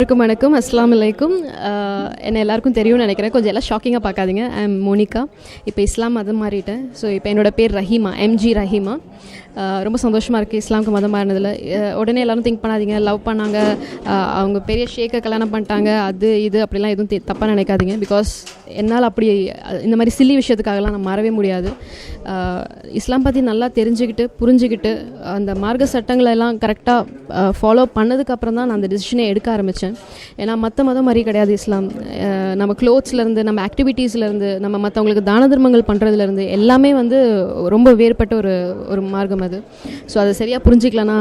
வணக்கம். வணக்கம் அஸ்லாம் வலைக்கும் என்னை எல்லாருக்கும் தெரியும்னு நினைக்கிறேன். கொஞ்சம் எல்லாம் ஷாக்கிங்காக பார்க்காதீங்க. I am Monica. இப்போ இஸ்லாம் மதம் மாறிட்டேன். ஸோ இப்போ என்னோட பேர் ரஹீமா. எம்ஜி ரஹீமா. ரொம்ப சந்தோஷமாக இருக்குது இஸ்லாமுக்கு மதம் மாறினதில். உடனே எல்லாரும் திங்க் பண்ணாதீங்க. லவ் பண்ணாங்க. அவங்க பெரிய ஷேக்கை கல்யாணம் பண்ணிட்டாங்க. அது இது அப்படிலாம் எதுவும் தப்பாக நினைக்காதீங்க. பிகாஸ் என்னால் அப்படி இந்த மாதிரி சில்லி விஷயத்துக்காகலாம் நான் மாறவே முடியாது. இஸ்லாம் பற்றி நல்லா தெரிஞ்சுக்கிட்டு புரிஞ்சுக்கிட்டு அந்த மார்க்க சட்டங்களெல்லாம் கரெக்டாக ஃபாலோ பண்ணதுக்கப்புறம் தான் நான் அந்த டிசிஷனை எடுக்க ஆரம்பித்தேன் ஏன்னா மற்ற மதம் மாதிரி கிடையாது இஸ்லாம். நம்ம க்ளோத்ஸ்லேருந்து நம்ம ஆக்டிவிட்டீஸ்லேருந்து நம்ம மற்றவங்களுக்கு தான தர்மங்கள் பண்ணுறதுலேருந்து எல்லாமே வந்து ரொம்ப வேறுபட்ட ஒரு ஒரு மார்க்கம் அது. ஸோ அதை சரியாக புரிஞ்சிக்கலன்னா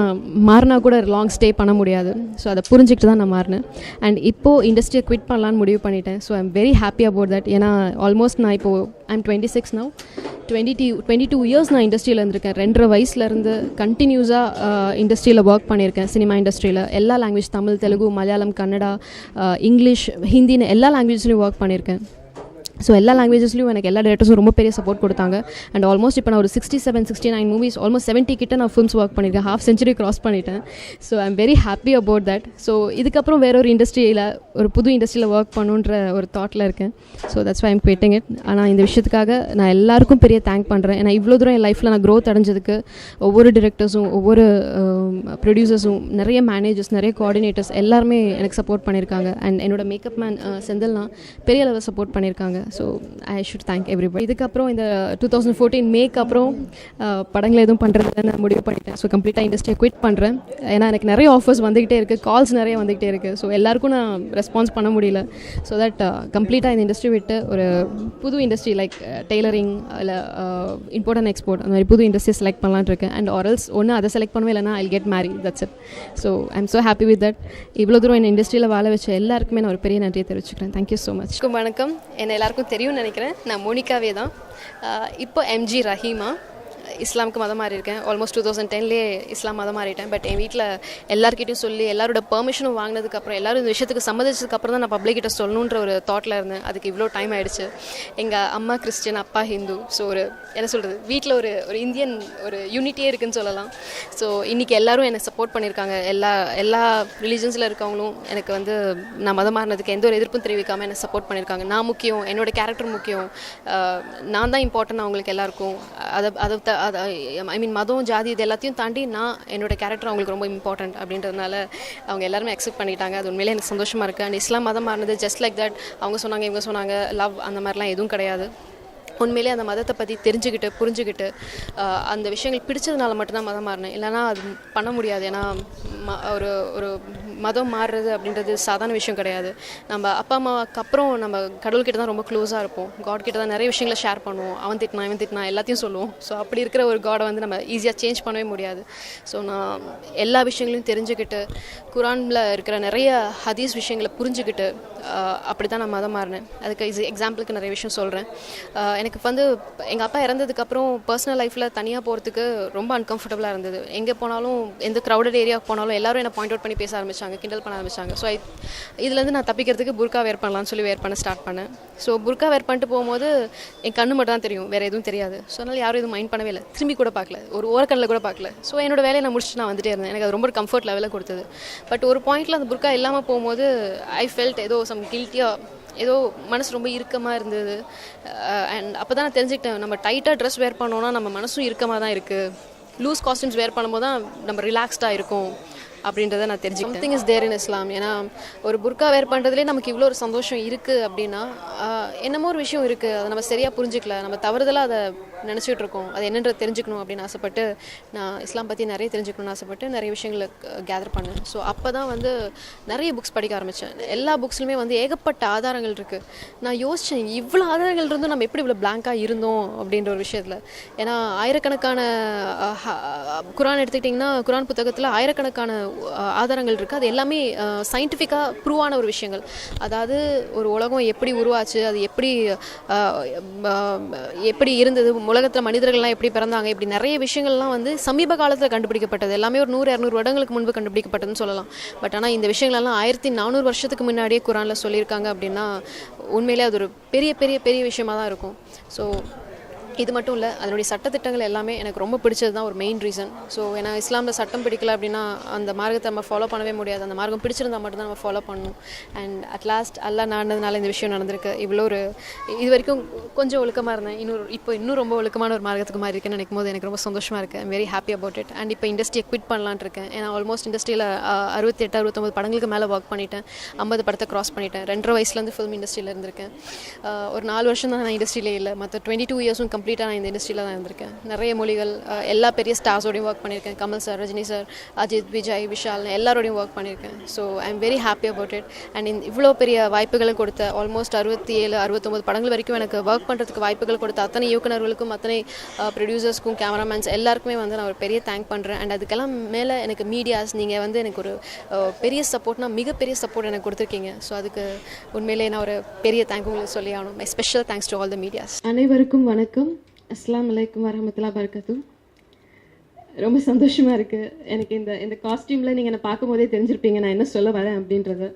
மாறினா கூட லாங் ஸ்டே பண்ண முடியாது. ஸோ அதை புரிஞ்சுக்கிட்டு தான் நான் மாறினேன். அண்ட் இப்போது இண்டஸ்ட்ரியை குவிட் பண்ணலான்னு முடிவு பண்ணிட்டேன். So I'm very happy about that ஏன்னா ஆல்மோஸ்ட் நான் இப்போது I'm twenty six now twenty two twenty two years நான் இண்டஸ்ட்ரியில் இருந்திருக்கேன். ரெண்டரை வயசுலேருந்து கண்டினியூஸாக இண்டஸ்ட்ரியில் ஒர்க் பண்ணியிருக்கேன். சினிமா இண்டஸ்ட்ரியில் எல்லா லாங்குவேஜ் தமிழ் தெலுங்கு மலையாளம் கன்னடா இங்கிலீஷ் ஹிந்தின்னு எல்லா லாங்குவேஜ்லேயும் ஒர்க் பண்ணியிருக்கேன். ஸோ எல்லா லாங்குவேஜஸ்லையும் எனக்கு எல்லா டேரக்டர்ஸும் ரொம்ப பெரிய சப்போர்ட் கொடுத்தாங்க. அண்ட் ஆல்மோஸ்ட் இப்போ நான் ஒரு sixty seven sixty nine movies almost seventy கிட்ட நான் ஃபிலிம்ஸ் ஒர்க் பண்ணியிருக்கேன். ஹாஃப் செஞ்சுரி கிராஸ் பண்ணிட்டேன். So I am very happy about that so இதுக்கப்புறம் வேற ஒரு இண்டஸ்ட்ரியில் ஒரு புது இண்டஸ்ட்ரியில் ஒர்க் பண்ணுன்ற ஒரு தாட்டில் இருக்கேன். So that's why I'm quitting it ஆனால் இந்த விஷயத்துக்காக நான் எல்லாருக்கும் பெரிய தேங்க் பண்ணுறேன் ஏன்னா இவ்வளோ தூரம் என் லைஃப்பில் நான் க்ரோத் அடைஞ்சதுக்கு ஒவ்வொரு டிரெக்டர்ஸும் ஒவ்வொரு um, ப்ரொடியூசர்ஸும் நிறைய மேனேஜர்ஸ் நிறைய கோஆர்டினேட்டர்ஸ் எல்லாருமே எனக்கு சப்போர்ட் பண்ணியிருக்காங்க. அண்ட் என்னோட மேக்கப் மேன் செந்தில்னா பெரிய லெவல் சப்போர்ட் பண்ணியிருக்காங்க. So I should thank everybody இதுக்கப்புறம் இந்த டூ தௌசண்ட் ஃபோர்டீன் மேக்கு அப்புறம் படங்கள் எதுவும் பண்ணுறதுல நான் முடிவு பண்ணிட்டேன். ஸோ கம்ப்ளீட்டாக இண்டஸ்ட்ரியை குவிட் பண்ணுறேன் ஏன்னா எனக்கு நிறைய ஆஃபர்ஸ் வந்துக்கிட்டே இருக்குது கால்ஸ் நிறைய வந்துகிட்டே இருக்குது ஸோ எல்லாருக்கும் நான் ரெஸ்பான்ஸ் பண்ண முடியல. ஸோ தட் கம்ப்ளீட்டாக இந்த இண்டஸ்ட்ரி விட்டு ஒரு புது இண்டஸ்ட்ரி லைக் டெய்லரிங் இல்லை இம்போர்ட் அண்ட் எக்ஸ்போர்ட் அந்த மாதிரி புது இண்டஸ்ட்ரி செலக்ட் பண்ணலான் இருக்கேன். அண்ட் ஆரல்ஸ் ஒன்று அதை செலக்ட் பண்ணவே இல்லைனா I get marry that's it so I am so happy with that இவ்வளோ தூரம் இந்த இண்டஸ்ட்ரியில் வாழ வச்ச எல்லாருக்குமே நான் ஒரு பெரிய நன்றியை தெரிவிச்சுக்கிறேன். தேங்க்யூ ஸோ மச் வணக்கம். என்னை எல்லாருக்கும் தெரியும்னு நினைக்கிறேன். நான் மோனிகாவே தான். இப்போ எம்ஜி ரஹீமா. இஸ்லாமுக்கு மதம் மாறி இருக்கேன் ஆல்மோஸ்ட் டூ தௌசண்ட் டென்லேயே இஸ்லாம் மதம் மாறிட்டேன். பட் என் வீட்டில் எல்லாருக்கிட்டையும் சொல்லி எல்லாரோட பெர்மிஷனும் வாங்கினதுக்கப்புறம் எல்லாரும் இந்த விஷயத்துக்கு சம்மதிச்சதுக்கப்புறம் தான் நான் பப்ளிக்கிட்ட சொல்லணுன்ற ஒரு தாட்டில் இருந்தேன். அதுக்கு இவ்வளோ டைம் ஆகிடுச்சு எங்கள் அம்மா கிறிஸ்டின் அப்பா ஹிந்து ஸோ ஒரு என்ன சொல்கிறது வீட்டில் ஒரு ஒரு இந்தியன் ஒரு யூனிட்டியே இருக்குன்னு சொல்லலாம். ஸோ இன்றைக்கி எல்லோரும் என்னை சப்போர்ட் பண்ணியிருக்காங்க. எல்லா எல்லா ரிலீஜன்ஸில் இருக்கவங்களும் எனக்கு வந்து நான் மதம் மாறினதுக்கு எந்த ஒரு எதிர்ப்பும் தெரிவிக்காமல் என்னை சப்போர்ட் பண்ணியிருக்காங்க. நான் முக்கியம் என்னோட கேரக்டர் முக்கியம். நான் தான் இம்பார்ட்டன்ட் அவங்களுக்கு எல்லாருக்கும். அதை அதை த- அதை ஐ மீன் மதம் ஜாதி இது எல்லாத்தையும் தாண்டி நான் என்னோட கேரக்டர் அவங்களுக்கு ரொம்ப இம்பார்ட்டன்ட் அப்படின்றதுனால அவங்க எல்லாருமே அக்செப்ட் பண்ணிட்டாங்க. அது உண்மையிலே எனக்கு சந்தோஷமாக இருக்குது அண்ட் இஸ்லாம் மதம் மாறினது ஜஸ்ட் லைக் தட் அவங்க சொன்னாங்க இவங்க சொன்னாங்க லவ் அந்த மாதிரிலாம் எதுவும் கிடையாது. உண்மையிலே அந்த மதத்தை பற்றி தெரிஞ்சுக்கிட்டு புரிஞ்சுக்கிட்டு அந்த விஷயங்கள் பிடிச்சதுனால மட்டும்தான் மதம் மாறினேன். இல்லைனா அது பண்ண முடியாது. ஏன்னா ம- ஒரு ஒரு மதம் மாறுறது அப்படின்றது சாதாரண விஷயம் கிடையாது. நம்ம அப்பா அம்மாவுக்கு அப்புறம் நம்ம கடவுள்கிட்ட தான் ரொம்ப க்ளோஸாக இருப்போம். காட் கிட்ட தான் நிறைய விஷயங்களை ஷேர் பண்ணுவோம். அவன் திட்டினா இவன் திட்டினா எல்லாத்தையும் சொல்லுவோம். ஸோ அப்படி இருக்கிற ஒரு காடை வந்து நம்ம ஈஸியாக சேஞ்ச் பண்ணவே முடியாது. ஸோ நான் எல்லா விஷயங்களையும் தெரிஞ்சுக்கிட்டு குரானில் இருக்கிற நிறைய ஹதீஸ் விஷயங்களை புரிஞ்சுக்கிட்டு அப்படி தான் நான் மதம் மாறினேன். அதுக்கு இது எக்ஸாம்பிளுக்கு நிறைய விஷயம் சொல்கிறேன் எனக்கு எனக்கு வந்து எங்கள் அப்பா இறந்ததுக்கப்புறம் பர்சனல் லைஃப்பில் தனியாக போகிறதுக்கு ரொம்ப அன்கம்ஃபர்டபுளாக இருந்தது. எங்கே போனாலும் எந்த க்ரௌடட் ஏரியாவுக்கு போனாலும் எல்லாரும் என்னை பாயிண்ட் அவுட் பண்ணி பேச ஆரம்பிச்சாங்க கிண்டல் பண்ண ஆரம்பிச்சாங்க. ஸோ இதுலேருந்து நான் தப்பிக்கிறதுக்கு புர்கா வேர் பண்ணலாம்னு சொல்லி வேர் பண்ண ஸ்டார்ட் பண்ணேன். ஸோ புர்கா வேர் பண்ணிட்டு போகும்போது என் கண்ணு மட்டும் தான் தெரியும் வேறு எதுவும் தெரியாது. ஸோ அதனால் யாரும் எதுவும் மைண்ட் பண்ணவே இல்லை. திரும்பி கூட பார்க்கல. ஒரு ஓரக்கண்ணில் கூட பார்க்கல. ஸோ என்னோட வேலையை நான் முடிச்சுட்டு நான் வந்துட்டே இருந்தேன். எனக்கு அது ரொம்ப கம்ஃபர்ட் லெவலில் கொடுத்தது. பட் ஒரு பாயிண்டில் அந்த புர்கா இல்லாமல் போகும்போது ஐ ஃபெல்ட் ஏதோ சம் கில்ட்டியாக ஏதோ மனசு ரொம்ப இறுக்கமாக இருந்தது. அண்ட் அப்போ தான் நான் தெரிஞ்சுக்கிட்டேன் நம்ம டைட்டாக ட்ரெஸ் வேர் பண்ணோன்னா நம்ம மனசும் இறுக்கமாக தான் இருக்குது லூஸ் காஸ்டியூம்ஸ் வேர் பண்ணும்போது தான் நம்ம ரிலாக்ஸ்டாக இருக்கும் அப்படின்றத நான் தெரிஞ்சுக்கிட்டேன். சம்திங் இஸ் தேர் இன் இஸ்லாம் ஏன்னா ஒரு புர்கா வேர் பண்ணுறதுலேயே நமக்கு இவ்வளோ ஒரு சந்தோஷம் இருக்குது அப்படின்னா என்னமோ ஒரு விஷயம் இருக்குது அதை நம்ம சரியாக புரிஞ்சுக்கல. நம்ம தவறுதலாக அதை நினச்சிட்டு இருக்கோம் அது என்னன்றது தெரிஞ்சுக்கணும் அப்படின்னு ஆசைப்பட்டு நான் இஸ்லாம் பற்றி நிறைய தெரிஞ்சுக்கணும்னு ஆசைப்பட்டு நிறைய விஷயங்களை கேதர் பண்ணேன். ஸோ அப்போ தான் வந்து நிறைய புக்ஸ் படிக்க ஆரம்பித்தேன் எல்லா புக்ஸ்லையுமே வந்து ஏகப்பட்ட ஆதாரங்கள் இருக்குது நான் யோசித்தேன் இவ்வளோ ஆதாரங்கள் இருந்தும் நம்ம எப்படி இவ்வளோ பிளாங்காக இருந்தோம் அப்படின்ற ஒரு விஷயத்தில். ஏன்னா ஆயிரக்கணக்கான குரான் எடுத்துக்கிட்டிங்கன்னா குரான் புத்தகத்தில் ஆயிரக்கணக்கான ஆதாரங்கள் இருக்குது அது எல்லாமே சயின்டிஃபிக்காக ப்ரூவான ஒரு விஷயங்கள். அதாவது ஒரு உலகம் எப்படி உருவாச்சு அது எப்படி எப்படி இருந்தது உலகத்தில் மனிதர்கள்லாம் எப்படி பிறந்தாங்க இப்படி நிறைய விஷயங்கள்லாம் வந்து சமீப காலத்தில் கண்டுபிடிக்கப்பட்டது. எல்லாமே ஒரு நூறு இரநூறு வருடங்களுக்கு முன்பு கண்டுபிடிக்கப்பட்டதுன்னு சொல்லலாம். பட் ஆனால் இந்த விஷயங்களெல்லாம் ஆயிரத்தி நானூறு வருஷத்துக்கு முன்னாடியே குரானில் சொல்லியிருக்காங்க அப்படின்னா உண்மையிலே அது ஒரு பெரிய பெரிய பெரிய விஷயமா தான் இருக்கும். ஸோ இது மட்டும் இல்லை அதனுடைய சட்டத்திட்டங்கள் எல்லாமே எனக்கு ரொம்ப பிடிச்சது தான் ஒரு மெயின் ரீசன் ஸோ ஏன்னா இஸ்லாமில் சட்டம் பிடிக்கல அப்படின்னா அந்த மார்க்கத்தை நம்ம ஃபாலோ பண்ணவே முடியாது. அந்த மார்க்கம் பிடிச்சிருந்தா மட்டும்தான் நம்ம ஃபாலோ பண்ணணும். அண்ட் அட் லாஸ்ட் அல்லா நாடினதுனால இந்த விஷயம் நடந்திருக்கு. இவ்வளோ ஒரு இது வரைக்கும் கொஞ்சம் ஒழுக்கமாக இருந்தேன். இன்னொரு இப்போ இன்னும் ரொம்ப ஒழுக்கமான ஒரு மார்க்கத்துக்கு மாதிரி இருக்குன்னு நினைக்கும் போது எனக்கு ரொம்ப சந்தோஷமாக இருக்குது I'm very happy about it and இப்போ இண்டஸ்ட்ரியை குவிட் பண்ணலான் இருக்கேன். ஏன்னா ஆல்மோஸ்ட் இண்டஸ்ட்ரியில் அறுபத்தி எட்டு அறுபத்தொம்பது படங்களுக்கு மேலே ஒர்க் பண்ணிட்டேன். ஐம்பது படத்தை கிராஸ் பண்ணிட்டேன். ரெண்டரை வயசுலேருந்து ஃபிலிம் இண்டஸ்ட்ரியில் இருந்திருக்கேன். ஒரு நாலு வருஷம் தான் நான் இண்டஸ்ட்ரியிலே இல்லை. மற்ற டுவெண்ட்டி டூ இயர்ஸும் கம்ப்ளீட்டாக நான் இந்த இண்டஸ்ட்ரியில் தான் இருந்திருக்கேன். நிறைய மொழிகள் எல்லா பெரிய ஸ்டார்ஸோடையும் ஒர்க் பண்ணியிருக்கேன். கமல் சார் ரஜினி சார் அஜித் விஜய் விஷால் எல்லாரோடையும் ஒர்க் பண்ணியிருக்கேன். So I am very happy about it and இந்த இவ்வளோ பெரிய வாய்ப்புகளை கொடுத்த ஆல்மோஸ்ட் அறுபத்தி ஏழு அறுபத்தொம்பது படங்கள் வரைக்கும் எனக்கு ஒர்க் பண்ணுறதுக்கு வாய்ப்புகள் கொடுத்த அத்தனை இயக்குநர்களுக்கும் அத்தனை ப்ரொடியூசர்ஸ்க்கும் கேமராமேன்ஸ் எல்லாருக்குமே வந்து நான் ஒரு பெரிய தேங்க் பண்ணுறேன் அண்ட் அதுக்கெல்லாம் மேலே எனக்கு மீடியாஸ் நீங்கள் வந்து எனக்கு ஒரு பெரிய சப்போர்ட்னா மிகப்பெரிய சப்போர்ட் எனக்கு கொடுத்துருக்கீங்க. ஸோ அதுக்கு உண்மையிலேயே நான் ஒரு பெரிய தேங்க் உங்களுக்கு சொல்லி ஆகணும். My special thanks to all the medias அனைவருக்கும் வணக்கம். அஸ்லாம் அலைக்கும் வரஹமத்துல்லா பரக்கத்து ரொம்ப சந்தோஷமா இருக்கு. எனக்கு இந்த இந்த காஸ்டியூம்ல நீங்க என்னை பார்க்கும்போதே தெரிஞ்சிருப்பீங்க. நான் என்ன சொல்ல வரேன் அப்படின்றது.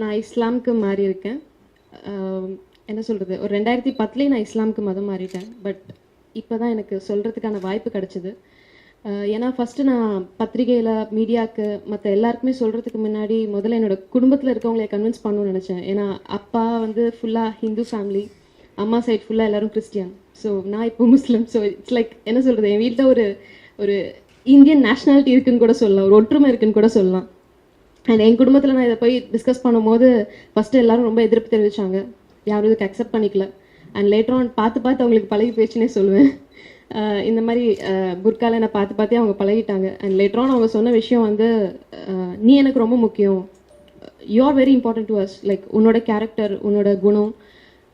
நான் இஸ்லாமுக்கு மாறி இருக்கேன். என்ன சொல்றது? ஒரு ரெண்டாயிரத்தி பத்துலேயே நான் இஸ்லாமுக்கு மதம் மாறிட்டேன். பட் இப்போதான் எனக்கு சொல்றதுக்கான வாய்ப்பு கிடச்சிது. ஏன்னா ஃபர்ஸ்ட் நான் பத்திரிகையில மீடியாவுக்கு மற்ற எல்லாருக்குமே சொல்றதுக்கு முன்னாடி முதல்ல என்னோட குடும்பத்தில் இருக்கவங்களை கன்வின்ஸ் பண்ணணும்னு நினைச்சேன். ஏன்னா அப்பா வந்து ஃபுல்லா ஹிந்து ஃபேமிலி அம்மா சைட் ஃபுல்லாக எல்லாரும் கிறிஸ்டியன் ஸோ நான் இப்போ முஸ்லீம் ஸோ இட்ஸ் லைக் என்ன சொல்கிறது என் வீட்டில் ஒரு ஒரு இந்தியன் நேஷ்னாலிட்டி இருக்குன்னு கூட சொல்லலாம். ஒரு ஒற்றுமை இருக்குன்னு கூட சொல்லலாம். அண்ட் என் குடும்பத்தில் நான் இதை போய் டிஸ்கஸ் பண்ணும்போது ஃபஸ்ட்டு எல்லாரும் ரொம்ப எதிர்ப்பு தெரிவிச்சாங்க. யாரும் இதுக்கு அக்செப்ட் பண்ணிக்கல. அண்ட் லேட்டர் ஆன் பார்த்து பார்த்து அவங்களுக்கு பழகி போயிடுச்சுன்னே சொல்லுவேன். இந்த மாதிரி புர்கால என்னை பார்த்து பார்த்தே அவங்க பழகிட்டாங்க. அண்ட் லேட்டர் ஆன் அவங்க சொன்ன விஷயம் வந்து நீ எனக்கு ரொம்ப முக்கியம். You are very important to us like உன்னோட கேரக்டர் உன்னோட குணம்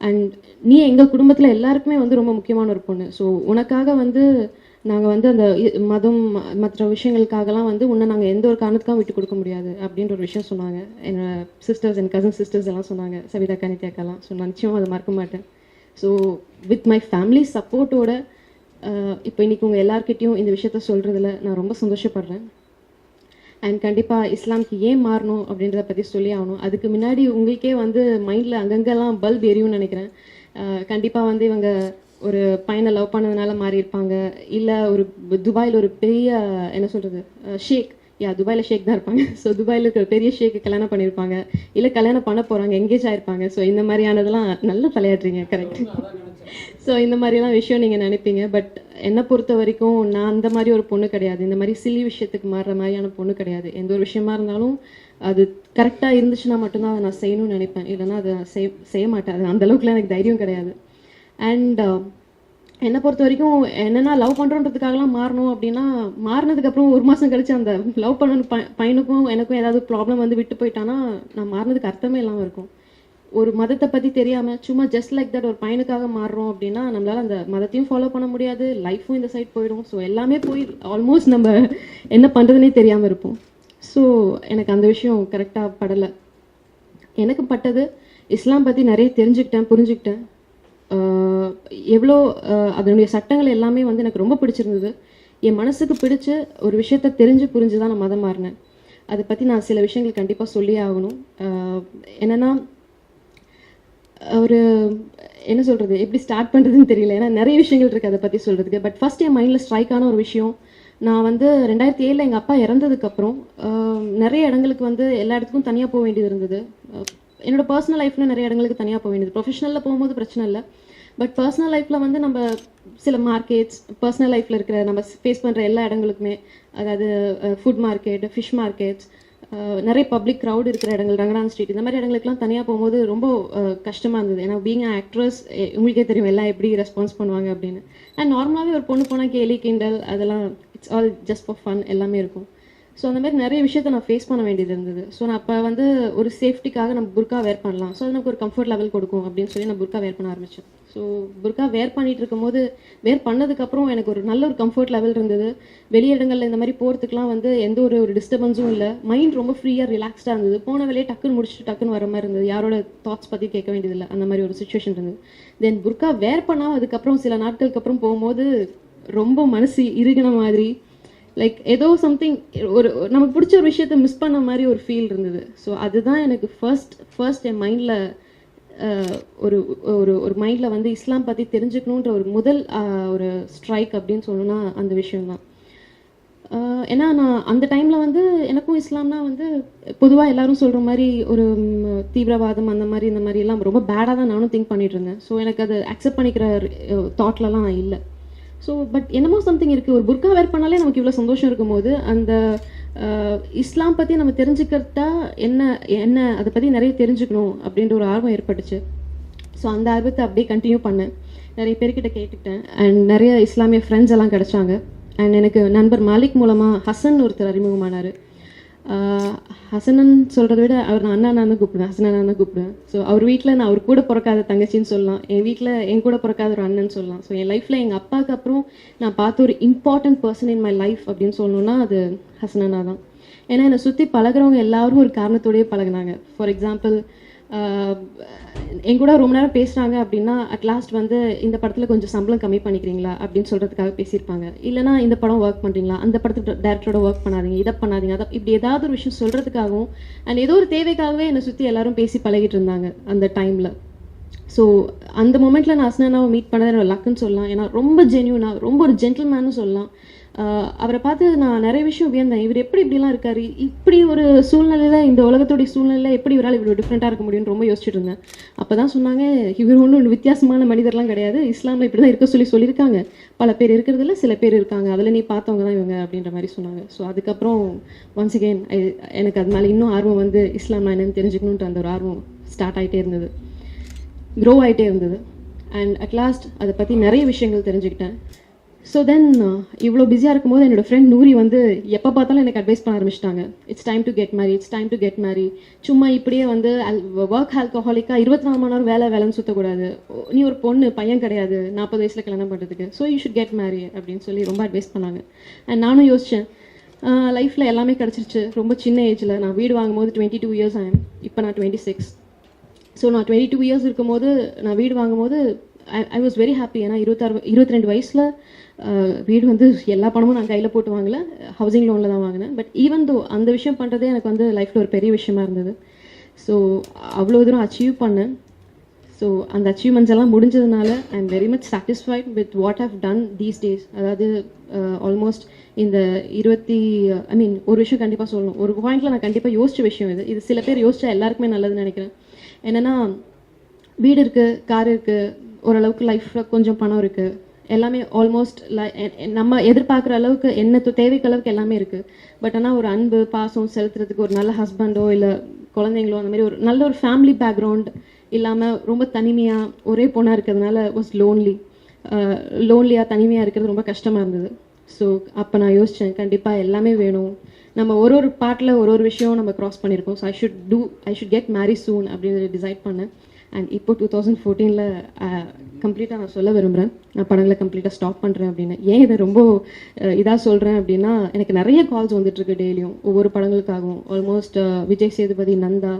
அண்ட் நீ எங்கள் குடும்பத்தில் எல்லாருக்குமே வந்து ரொம்ப முக்கியமான ஒரு பொண்ணு. ஸோ உனக்காக வந்து நாங்கள் வந்து அந்த மதம் ம- மற்ற விஷயங்களுக்காகலாம் வந்து உன்னை நாங்கள் எந்த ஒரு காரணத்துக்காகவும் விட்டு கொடுக்க முடியாது அப்படின்ற ஒரு விஷயம் சொன்னாங்க. என்னோட சிஸ்டர்ஸ் என் கசன் சிஸ்டர்ஸ் எல்லாம் சொன்னாங்க. சவிதா கனித்யாக்கெல்லாம் ஸோ நான் நிச்சயமாக அதை மறக்க மாட்டேன். ஸோ வித் மை ஃபேமிலி சப்போர்ட்டோட இப்போ இன்னைக்கு உங்கள் எல்லார்கிட்டயும் இந்த விஷயத்த சொல்கிறதுல நான் ரொம்ப சந்தோஷப்படுறேன். அண்ட் கண்டிப்பாக இஸ்லாம்க்கு ஏன் மாறணும் அப்படின்றத பற்றி சொல்லி ஆகணும். அதுக்கு முன்னாடி உங்களுக்கே வந்து மைண்டில் அங்கங்கெல்லாம் பல்ப் எரியும்னு நினைக்கிறேன். கண்டிப்பாக வந்து இவங்க ஒரு பையனை லவ் பண்ணதுனால மாறி இருப்பாங்க இல்லை ஒரு துபாயில் ஒரு பெரிய என்ன சொல்கிறது ஷேக் யா துபாயில் ஷேக் தான் இருப்பாங்க. ஸோ துபாயில் இருக்கிற பெரிய ஷேக்கு கல்யாணம் பண்ணியிருப்பாங்க இல்லை கல்யாணம் பண்ண போகிறாங்க எங்கேஜ் ஆயிருப்பாங்க. ஸோ இந்த மாதிரியானதெல்லாம் நல்லா விளையாடுறீங்க கரெக்ட் ஸோ இந்த மாதிரிலாம் விஷயம் நீங்கள் நினைப்பீங்க. பட் என்னை பொறுத்த வரைக்கும் நான் அந்த மாதிரி ஒரு பொண்ணு கிடையாது. இந்த மாதிரி சில்லி விஷயத்துக்கு மாறுற மாதிரியான பொண்ணு கிடையாது. எந்த ஒரு விஷயமா இருந்தாலும் அது கரெக்டாக இருந்துச்சுன்னா மட்டும்தான் அதை நான் செய்யணும்னு நினைப்பேன். இல்லைன்னா அதை செய் செய்ய மாட்டேன். அது அந்த அளவுக்குலாம் எனக்கு தைரியம் கிடையாது. அண்ட் என்னை பொறுத்த வரைக்கும் என்னென்னா லவ் பண்ணுறோன்றதுக்காகலாம் மாறணும் அப்படின்னா மாறினதுக்கு அப்புறம் ஒரு மாதம் கழிச்சு அந்த லவ் பண்ண ப- பையனுக்கும் எனக்கும் ஏதாவது ப்ராப்ளம் வந்து விட்டு போயிட்டான்னா நான் மாறினதுக்கு அர்த்தமே இல்லாமல் இருக்கும். ஒரு மதத்தை பற்றி தெரியாமல் சும்மா ஜஸ்ட் லைக் தட் ஒரு பையனுக்காக மாறுறோம் அப்படின்னா நம்மளால் அந்த மதத்தையும் ஃபாலோ பண்ண முடியாது லைஃப்பும் இந்த சைட் போயிடும். ஸோ எல்லாமே போய் ஆல்மோஸ்ட் நம்ம என்ன பண்ணுறதுனே தெரியாமல் இருப்போம். ஸோ எனக்கு அந்த விஷயம் கரெக்டாக படலை. எனக்கு பட்டது இஸ்லாம் பற்றி நிறைய தெரிஞ்சுக்கிட்டேன் புரிஞ்சுக்கிட்டேன். எவ்வளோ அதனுடைய சட்டங்கள் எல்லாமே வந்து எனக்கு ரொம்ப பிடிச்சிருந்தது. என் மனசுக்கு பிடிச்ச ஒரு விஷயத்த தெரிஞ்சு புரிஞ்சு தான் நான் மதம் மாறினேன். அதை பற்றி நான் சில விஷயங்கள் கண்டிப்பாக சொல்லியே ஆகணும். என்னென்னா என்னன்னா ஒரு என்ன சொல்கிறது எப்படி ஸ்டார்ட் பண்ணுறதுன்னு தெரியல. ஏன்னா நிறைய விஷயங்கள் இருக்குது அதை பற்றி சொல்கிறதுக்கு பட் ஃபஸ்ட் என் மைண்டில் ஸ்ட்ரைக் ஆன ஒரு விஷயம் நான் வந்து ரெண்டாயிரத்தி ஏழில் எங்கள் அப்பா இறந்ததுக்கப்புறம் நிறைய இடங்களுக்கு வந்து எல்லா இடத்துக்கும் தனியாக போக வேண்டியது இருந்தது. என்னோடய என்னோட பர்சனல் லைஃப்னு நிறைய இடங்களுக்கு தனியாக போக வேண்டியது. ப்ரொஃபஷனலில் போகும்போது பிரச்சனை இல்லை. பட் பர்சனல் லைஃப்பில் வந்து நம்ம சில மார்க்கெட்ஸ் பர்சனல் லைஃப்பில் இருக்கிற நம்ம ஃபேஸ் பண்ணுற எல்லா இடங்களுக்குமே அதாவது ஃபுட் மார்க்கெட் ஃபிஷ் மார்க்கெட்ஸ் நிறைய பப்ளிக் க்ரௌட் இருக்கிற இடங்கள் ரங்கநாதன் ஸ்ட்ரீட் இந்த மாதிரி இடங்களுக்குலாம் தனியாக போகும்போது ரொம்ப கஷ்டமாக இருந்தது. ஏன்னா பீங் ஆக்ட்ரஸ் உங்களுக்கே தெரியும் எல்லாம் எப்படி ரெஸ்பான்ஸ் பண்ணுவாங்க அப்படின்னு. அண்ட் நார்மலாகவே ஒரு பொண்ணு போனால் கேலி கிண்டல் அதெல்லாம் it's all just for fun எல்லாமே இருக்கும். ஸோ அந்த மாதிரி நிறைய விஷயத்த நான் ஃபேஸ் பண்ண வேண்டியது இருந்தது. ஸோ நான் அப்போ வந்து ஒரு சேஃப்டிக்காக நம்ம புர்கா வேர் பண்ணலாம். ஸோ அது ஒரு கம்ஃபர்ட் லெவல் கொடுக்கும் அப்படின்னு சொல்லி நான் புர்கா வேர் பண்ண ஆரம்பித்தேன் ஸோ புர்கா வேர் பண்ணிட்டு இருக்கும்போது வேர் பண்ணதுக்கப்புறம் எனக்கு ஒரு நல்ல ஒரு கம்ஃபர்ட் லெவல் இருந்தது. வெளி இடங்களில் இந்த மாதிரி போகிறதுக்குலாம் வந்து எந்த ஒரு ஒரு டிஸ்டர்பன்ஸும் இல்லை. மைண்ட் ரொம்ப ஃப்ரீயாக ரிலாக்ஸ்டாக இருந்தது. போன வேலையை டக்குன்னு முடிச்சுட்டு டக்குன்னு வர மாதிரி இருந்தது. யாரோட தாட்ஸ் பற்றி கேட்க வேண்டியதில்லை அந்த மாதிரி ஒரு சுச்சுவேஷன் இருந்தது. தென் புர்கா வேர் பண்ணால் அதுக்கப்புறம் சில நாட்களுக்கு அப்புறம் போகும்போது ரொம்ப மனசு இறுகின மாதிரி லைக் ஏதோ சம்திங் ஒரு ஒரு- நமக்கு பிடிச்ச ஒரு விஷயத்த மிஸ் பண்ண மாதிரி ஒரு ஃபீல் இருந்தது. ஸோ அதுதான் எனக்கு ஃபர்ஸ்ட் ஃபர்ஸ்ட் என் மைண்டில் ஒரு ஒரு ஒரு மைண்டில் வந்து இஸ்லாம் பற்றி தெரிஞ்சுக்கணுன்ற ஒரு முதல் ஒரு ஸ்ட்ரைக் அப்படின்னு சொல்லணும்னா அந்த விஷயம்தான். ஏன்னா நான் அந்த டைமில் வந்து எனக்கும் இஸ்லாம்னா வந்து பொதுவாக எல்லாரும் சொல்கிற மாதிரி ஒரு தீவிரவாதம் அந்த மாதிரி இந்த மாதிரி எல்லாம் ரொம்ப பேடாக தான் நானும் திங்க் பண்ணிட்டு இருந்தேன். ஸோ எனக்கு அது அக்செப்ட் பண்ணிக்கிற தாட்லலாம் இல்லை. ஸோ பட் என்னமோ சம்திங் இருக்குது ஒரு புர்கா வேர் பண்ணாலே நமக்கு இவ்வளோ சந்தோஷம் இருக்கும்போது அந்த இஸ்லாம் பற்றி நம்ம தெரிஞ்சுக்கிறதா என்ன என்ன அதை பற்றி நிறைய தெரிஞ்சுக்கணும் அப்படின்ற ஒரு ஆர்வம் ஏற்பட்டுச்சு. ஸோ அந்த ஆர்வத்தை அப்படியே கண்டினியூ பண்ணேன். நிறைய பேர்கிட்ட கேட்டுக்கிட்டேன். அண்ட் நிறைய இஸ்லாமிய ஃப்ரெண்ட்ஸ் எல்லாம் கிடைச்சாங்க. அண்ட் எனக்கு நண்பர் மாலிக் மூலமாக ஹசன் ஒருத்தர் அறிமுகமானார். ஹசனன் சொல்கிறத விட அவர் நான் அண்ணா நான் கூப்பிடுவேன். ஹசனன் நான் கூப்பிடுவேன். ஸோ அவர் வீட்டில் நான் அவர் கூட பிறக்காத தங்கச்சின்னு சொல்லலாம். என் வீட்டில் என் கூட பிறக்காத ஒரு அண்ணன் சொல்லலாம். ஸோ என் லைஃப்பில் எங்கள் அப்பாவுக்கு அப்புறம் நான் பார்த்த ஒரு important person in my life அப்படின்னு சொல்லணும்னா அது ஹசனனா தான். ஏன்னா என்னை சுற்றி பழகுறவங்க எல்லாரும் ஒரு காரணத்தோடயே பழகுனாங்க. ஃபார் எக்ஸாம்பிள் என் கூட ரொம்ப நேரம் பேசுகிறாங்க அப்படின்னா அட் லாஸ்ட் வந்து இந்த படத்தில் கொஞ்சம் சம்பளம் கம்மி பண்ணிக்கிறீங்களா அப்படின்னு சொல்கிறதுக்காக பேசியிருப்பாங்க. இல்லைனா இந்த படம் ஒர்க் பண்ணுறீங்களா அந்த படத்துக்கு டேரக்டரோட ஒர்க் பண்ணாதீங்க இதை பண்ணாதீங்க அதை இப்படி ஏதாவது ஒரு விஷயம் சொல்கிறதுக்காகவும் அண்ட் ஏதோ ஒரு தேவைக்காகவே என்னை சுற்றி எல்லாரும் பேசி பழகிட்டு இருந்தாங்க அந்த டைமில் ஸோ அந்த மொமெண்ட்டில் நான் அஸ்னாவை மீட் பண்ணதை என்னோட லக்குன்னு சொல்லலாம். ஏன்னா ரொம்ப ஜென்யூனாக ரொம்ப ஒரு ஜென்டில்மேனும் சொல்லலாம். அவரை பார்த்து நான் நிறைய விஷயம் வியந்தேன். இவர் எப்படி இப்படிலாம் இருக்காரு? இப்படி ஒரு சூழ்நிலையில் இந்த உலகத்துடைய சூழ்நிலையில் எப்படி இவரால் இவ்வளோ டிஃப்ரெண்ட்டாக இருக்க முடியும்னு ரொம்ப யோசிச்சுட்டு இருந்தேன். அப்போ தான் சொன்னாங்க இவர் ஒன்றும் வித்தியாசமான மனிதர்லாம் கிடையாது. இஸ்லாமில் இப்படி தான் இருக்க சொல்லி சொல்லியிருக்காங்க. பல பேர் இருக்கிறதுல சில பேர் இருக்காங்க. அதில் நீ பார்த்தவங்க தான் இவங்க அப்படின்ற மாதிரி சொன்னாங்க. ஸோ அதுக்கப்புறம் ஒன்ஸ் அகெயின் எனக்கு அது மேலே இன்னும் ஆர்வம் வந்து இஸ்லாம்னா என்னன்னு தெரிஞ்சுக்கணுன்ட்டு அந்த ஒரு ஆர்வம் ஸ்டார்ட் ஆகிட்டே இருந்தது. க்ரோ ஆகிட்டே இருந்தது. அண்ட் அட் லாஸ்ட் அதை பற்றி நிறைய விஷயங்கள் தெரிஞ்சுக்கிட்டேன். ஸோ தென் இவ்வளோ பிஸியாக இருக்கும்போது என்னோட ஃப்ரெண்ட் நூரி வந்து எப்போ பார்த்தாலும் எனக்கு அட்வைஸ் பண்ண ஆரம்பிச்சிட்டாங்க. It's time to get marry it's time to get marry சும்மா இப்படியே வந்து ஒர்க் ஆல்கஹாலிக்காக இருபத்தி நாலு மணி நேரம் வேலை வேலைன்னு சுற்றக்கூடாது நீ ஒரு பொண்ணு பையன் கிடையாது நாற்பது வயசில் கல்யாணம் பண்ணுறதுக்கு so you should get marry அப்படின்னு சொல்லி ரொம்ப அட்வைஸ் பண்ணாங்க. அண்ட் நானும் யோசித்தேன் லைஃப்பில் எல்லாமே கிடச்சிருச்சு. ரொம்ப சின்ன ஏஜில் நான் வீடு வாங்கும்போது டுவெண்ட்டி டூ இயர்ஸ் ஆகும் இப்போ நான் டுவெண்ட்டி சிக்ஸ் ஸோ நான் டுவெண்ட்டி டூ இயர்ஸ் இருக்கும்போது நான் வீடு வாங்கும்போது ஐ வாஸ் வெரி ஹாப்பி ஏன்னா இருபத்தாறு இருபத்தி ரெண்டு வயசில் வீடு வந்து எல்லா பணமும் நான் கையில் போட்டு வாங்கல. ஹவுசிங் லோனில் தான் வாங்கினேன். பட் ஈவன் தோ அந்த விஷயம் பண்ணுறதே எனக்கு வந்து லைஃப்பில் ஒரு பெரிய விஷயமா இருந்தது. ஸோ அவ்வளோ தூரம் அச்சீவ் பண்ணேன். ஸோ அந்த அச்சீவ்மெண்ட்ஸ் எல்லாம் முடிஞ்சதுனால I am very much satisfied with what have done these days அதாவது ஆல்மோஸ்ட் இந்த இருபத்தி ஐ மீன் ஒரு விஷயம் கண்டிப்பாக சொல்லணும். ஒரு பாயிண்ட்ல நான் கண்டிப்பாக யோசிச்ச விஷயம் இது. இது சில பேர் யோசிச்சா எல்லாருக்குமே நல்லதுன்னு நினைக்கிறேன். என்னன்னா வீடு இருக்குது கார் இருக்குது ஓரளவுக்கு லைஃப்பில் கொஞ்சம் பணம் இருக்குது எல்லாமே ஆல்மோஸ்ட் நம்ம எதிர்பார்க்குற அளவுக்கு என்ன தேவைக்கு அளவுக்கு எல்லாமே இருக்குது பட் ஆனால் ஒரு அன்பு பாசம் செலுத்துறதுக்கு ஒரு நல்ல ஹஸ்பண்டோ இல்லை குழந்தைங்களோ அந்த மாதிரி ஒரு நல்ல ஒரு ஃபேமிலி பேக்ரவுண்ட் இல்லாமல் ரொம்ப தனிமையாக ஒரே பொண்ணாக இருக்கிறதுனால வாஸ் லோன்லி லோன்லியாக தனிமையாக இருக்கிறது ரொம்ப கஷ்டமாக இருந்தது. ஸோ அப்போ நான் யோசித்தேன் கண்டிப்பாக எல்லாமே வேணும். நம்ம ஒரு ஒரு பார்ட்டில் ஒரு ஒரு விஷயம் நம்ம க்ராஸ் பண்ணியிருக்கோம். So I should do I should get marry soon அப்படின்னு டிசைட் பண்ணேன். அண்ட் இப்போ டூ தௌசண்ட் ஃபோர்டீனில் கம்ப்ளீட்டாக நான் சொல்ல விரும்புகிறேன் நான் படங்களை கம்ப்ளீட்டாக ஸ்டாப் பண்ணுறேன் அப்படின்னு. ஏன் இதை ரொம்ப இதாக சொல்கிறேன் அப்படின்னா எனக்கு நிறைய கால்ஸ் வந்துட்டுருக்கு டெய்லியும் ஒவ்வொரு படங்களுக்காகவும். ஆல்மோஸ்ட் விஜய் சேதுபதி நந்தா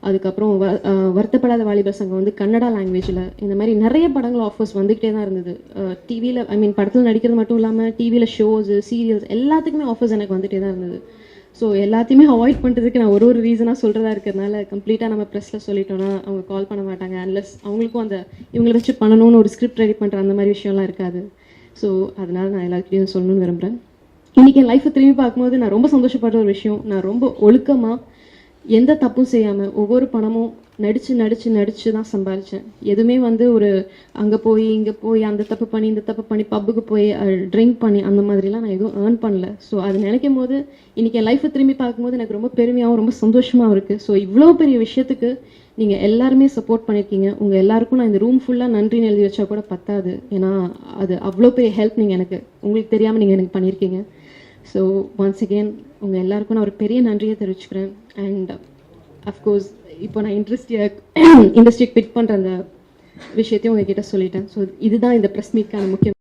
அதுக்கப்புறம் வ- வருத்தப்படாத வாலிபர் சங்கம் வந்து கன்னடா லாங்குவேஜில் இந்த மாதிரி நிறைய படங்கள் ஆஃபர்ஸ் வந்துக்கிட்டே தான் இருந்தது. டிவியில் ஐ மீன் படத்தில் நடிக்கிறது மட்டும் இல்லாமல் டிவியில் ஷோஸு சீரியல்ஸ் எல்லாத்துக்குமே ஆஃபர்ஸ் எனக்கு வந்துகிட்டே தான் இருந்தது. ஸோ எல்லாத்தையுமே அவாய்ட் பண்ணுறதுக்கு நான் ஒரு ஒரு ரீசனாக சொல்கிறதா இருக்கிறதுனால கம்ப்ளீட்டாக நம்ம ப்ரெஸ்ஸில் சொல்லிட்டோம்னா அவங்க கால் பண்ண மாட்டாங்க. அன்லஸ் அவங்களுக்கும் அந்த இவங்களை வச்சு பண்ணணும்னு ஒரு ஸ்கிரிப்ட் ரெடி பண்ணுற அந்த மாதிரி விஷயம்லாம் இருக்காது. ஸோ அதனால நான் எல்லாருக்கிட்டையும் சொல்லணும்னு விரும்புகிறேன் இன்றைக்கி என் லைஃப்பை திரும்பி பார்க்கும்போது நான் ரொம்ப சந்தோஷப்படுற ஒரு விஷயம் நான் ரொம்ப ஒழுக்கமாக எந்த தப்பும் செய்யாமல் ஒவ்வொரு பணமும் நடித்து நடித்து நடித்து தான் சம்பாதிச்சேன் எதுவுமே வந்து ஒரு அங்கே போய் இங்கே போய் அந்த தப்பு பண்ணி இந்த தப்பு பண்ணி பப்புக்கு போய் ட்ரிங்க் பண்ணி அந்த மாதிரிலாம் நான் எதுவும் ஏர்ன் பண்ணல. ஸோ அது நினைக்கும் போது இன்றைக்கி என் லைஃப்பை திரும்பி பார்க்கும்போது எனக்கு ரொம்ப பெருமையாகவும் ரொம்ப சந்தோஷமாகவும் இருக்குது ஸோ இவ்வளோ பெரிய விஷயத்துக்கு நீங்கள் எல்லாருமே சப்போர்ட் பண்ணியிருக்கீங்க உங்கள் எல்லாருக்கும் நான் இந்த ரூம் ஃபுல்லாக நன்றின்னு எழுதி வச்சா கூட பத்தாது. ஏன்னா அது அவ்வளோ பெரிய ஹெல்ப் நீங்கள் எனக்கு உங்களுக்கு தெரியாமல் நீங்கள் எனக்கு பண்ணியிருக்கீங்க ஸோ ஒன்ஸ் அகெயின் உங்கள் எல்லாருக்கும் நான் ஒரு பெரிய நன்றியை தெரிவிச்சுக்கிறேன். அண்ட் அஃப்கோர்ஸ் இப்போ நான் இண்டஸ்ட்ரியை இண்டஸ்ட்ரிக்கு பிட் பண்ணுற அந்த விஷயத்தையும் உங்ககிட்ட சொல்லிட்டேன். ஸோ இதுதான் இந்த ப்ரெஸ் மீட்கான முக்கிய